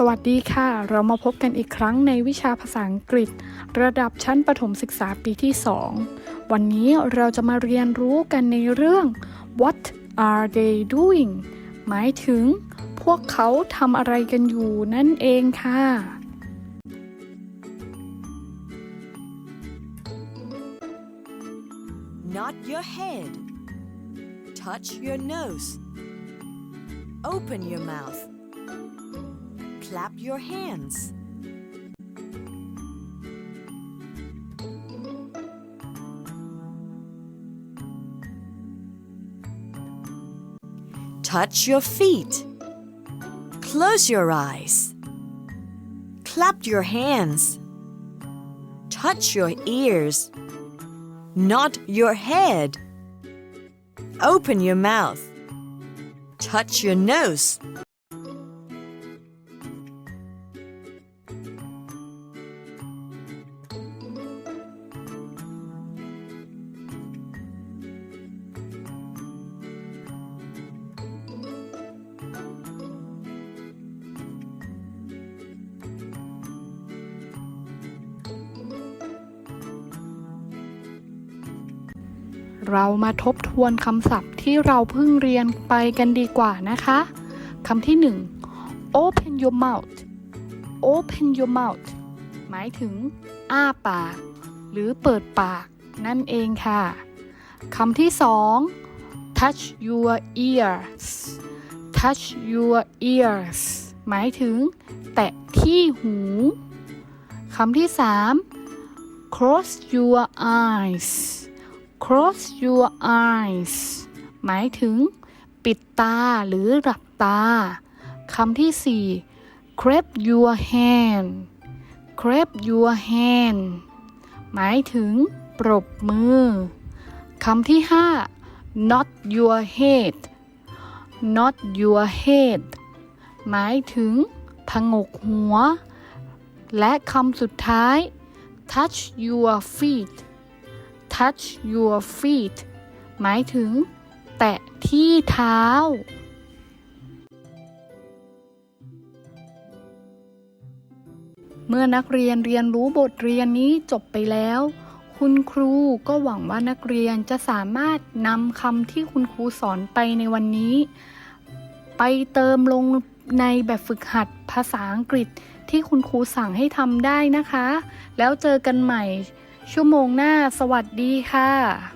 สวัสดีค่ะ เรามาพบกันอีกครั้งในวิชาภาษาอังกฤษ ระดับชั้นประถมศึกษาปีที่ 2 วันนี้เราจะมาเรียนรู้กันในเรื่อง what are they doing หมายถึง พวกเขาทำอะไรกันอยู่นั่นเองค่ะ Nod your head. Touch your nose. Open your mouth. Clap your hands. Touch your feet. Close your eyes. Clap your hands. Touch your ears. Nod your head. Open your mouth. Touch your nose. เรามาทบทวนคำศัพท์ที่เราเพิ่งเรียนไปกันดีกว่านะคะ คำที่หนึ่ง open your mouth open your mouth หมายถึง อ้าปาก หรือเปิดปาก นั่นเองค่ะ คำที่สอง touch your ears touch your ears หมายถึง แตะที่หูคำที่สาม close your eyes close your eyes หมายถึง ปิดตาหรือหลับตาคำที่สี่ grab your hand grab your hand หมายถึง ปรบมือคำที่ห้า nod your head nod your head หมายถึง ผงกหัว และคำสุดท้าย touch your feet touch your feet หมายถึง แตะที่เท้า เมื่อนักเรียนเรียนรู้บทเรียนนี้จบไปแล้ว คุณครูก็หวังว่านักเรียนจะสามารถนำคำที่คุณครูสอนไปในวันนี้ ไปเติมลงในแบบฝึกหัดภาษาอังกฤษที่คุณครูสั่งให้ทำได้นะคะ แล้วเจอกันใหม่ ชั่วโมงหน้าสวัสดีค่ะ